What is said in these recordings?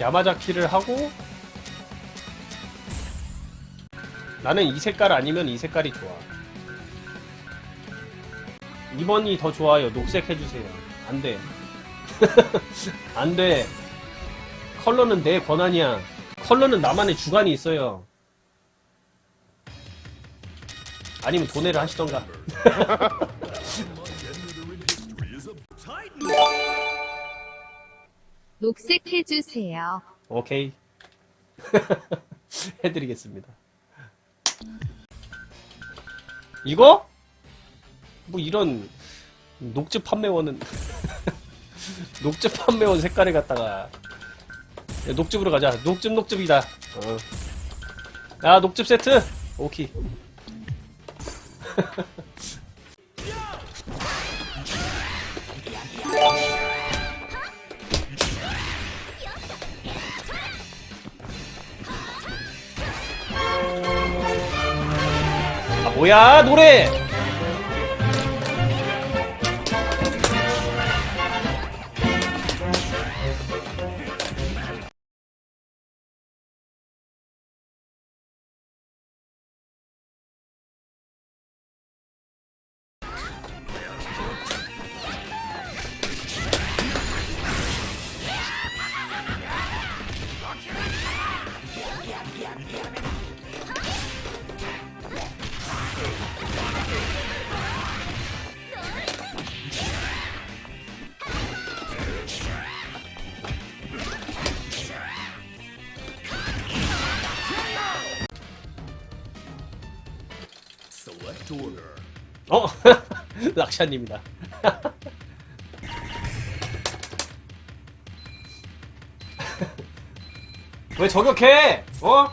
야마자키를 하고 나는 이 색깔 아니면 이 색깔이 좋아. 2번이 더 좋아요. 녹색 해주세요. 안돼. 안돼. 컬러는 내 권한이야. 컬러는 나만의 주관이 있어요. 아니면 도내를 하시던가 녹색 해주세요. 오케이 해드리겠습니다 이거? 뭐 이런 녹즙 판매원은 녹즙 판매원 색깔을 갖다가 야, 녹즙으로 가자 녹즙 녹즙이다 어. 야 녹즙 세트 오케이 아 뭐야 노래 어? 락샤님이다. 왜 저격해? 어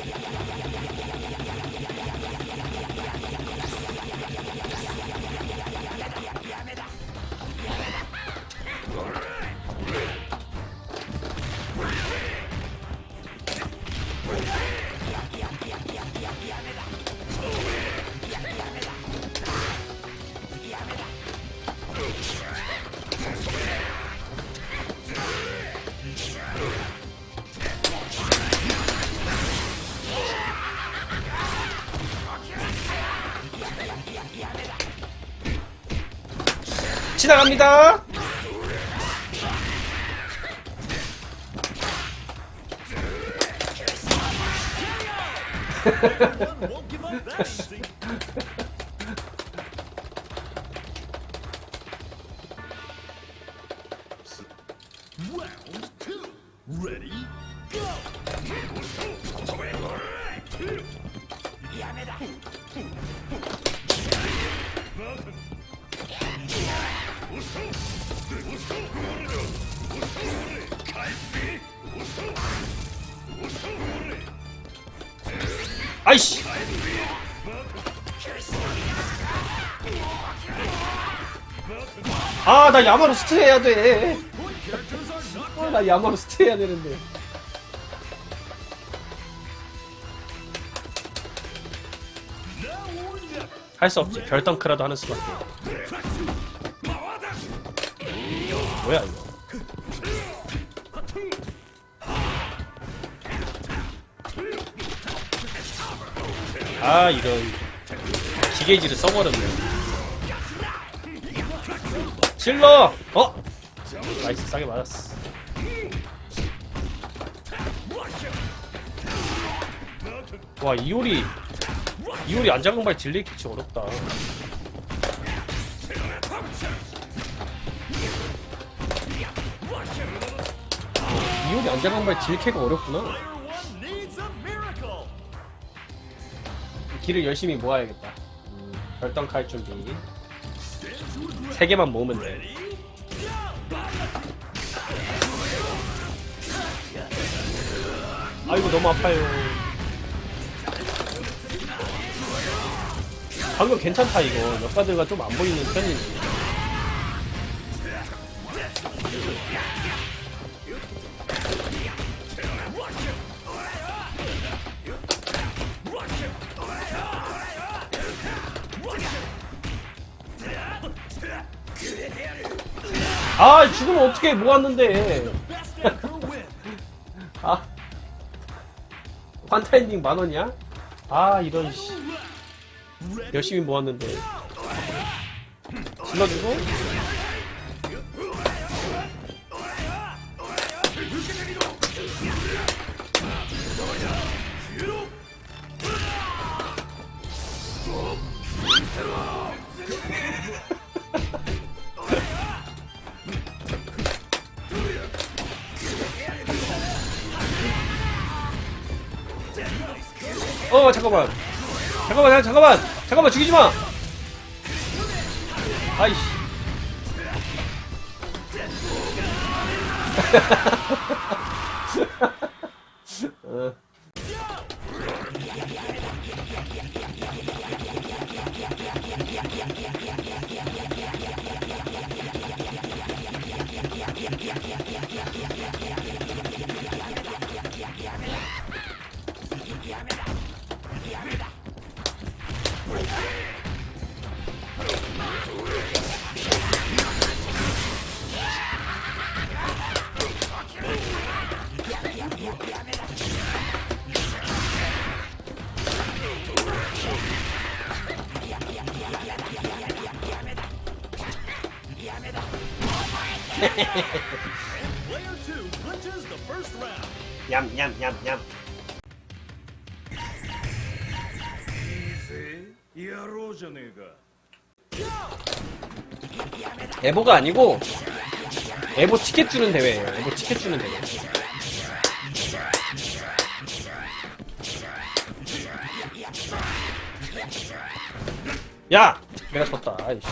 지나갑니다 아이씨! 아 나 야마로 스트 해야 돼. Characters are not 아, 나 야마로 스트 해야 되는데. 할 수 없지. 별덩크라도 하는 수밖에 뭐야 이거? 아 이런 기계지를 써버렸네. 실러! 어? 나이스 싸게 맞았어. 와 이효리 이효리 안장근발 딜레이 캐치 어렵다 이효리 안장근발 딜캐가 어렵구나. 길을 열심히 모아야겠다 음, 별덩크 할 준비. 세 개만 모으면 돼? 아이고 너무 아파요 방금 괜찮다 이거 역가드가 좀안 보이는 편이네 아 죽으면 어떻게 모았는데. 아 환타엔딩 만원이야? 아 이런 씨? 열심히 모았는데 질러주고 어 잠깐만. 잠깐만 잠깐만. 잠깐만 죽이지 마. 아이씨. 어. 냠냠냠냠. 에보가 아니고 에보 티켓 주는 대회예요. 에보 티켓 주는 대회. 야! 내가 졌다. 아이씨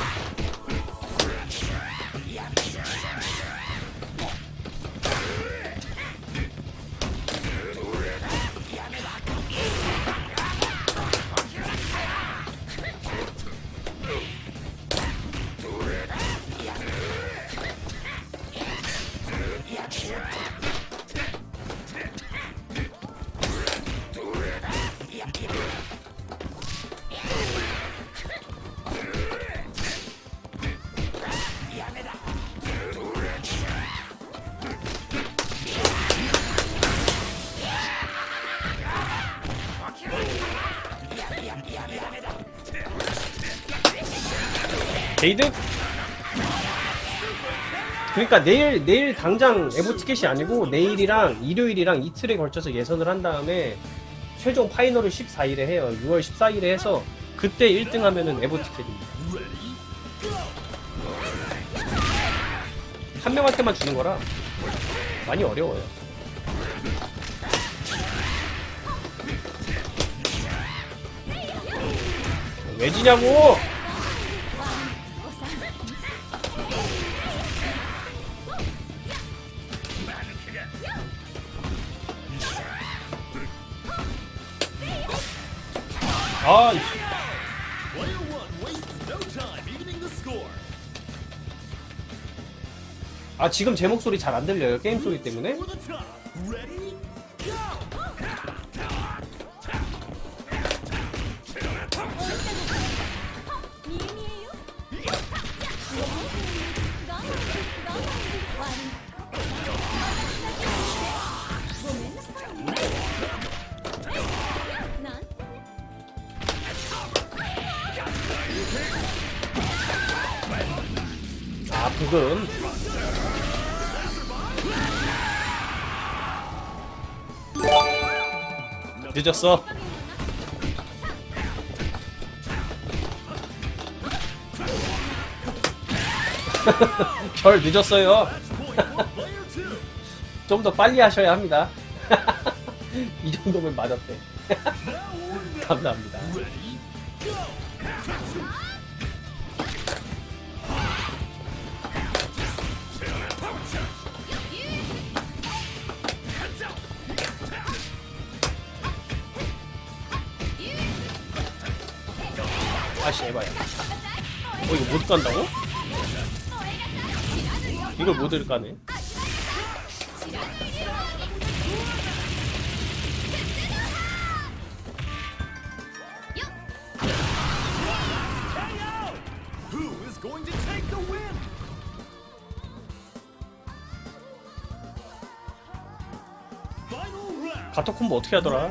게이드? 그러니까 내일 내일 당장 에보 티켓이 아니고 내일이랑 일요일이랑 이틀에 걸쳐서 예선을 한 다음에 최종 파이널을 14일에 해요. 6월 14일에 해서 그때 1등 하면은 에보 티켓입니다. 한 명한테만 주는 거라 많이 어려워요. 왜 지냐고! 아 지금 제 목소리 잘 안 들려요 게임 소리 때문에? 아 부금 늦었어 절 늦었어요. 좀 더 빨리 하셔야 합니다 이 정도면 맞았대. 감사합니다 아씨 에바야 어 이거 못 간다고? 이걸 못 가네 Who is going to take the win? Final round. 가토 콤보 어떻게 하더라?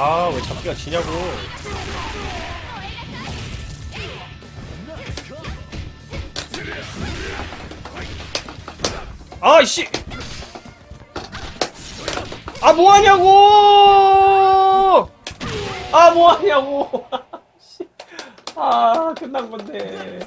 아 왜 잡기가 지냐고. 아이씨! 아 뭐하냐고! 아 뭐하냐고! 아 끝난 건데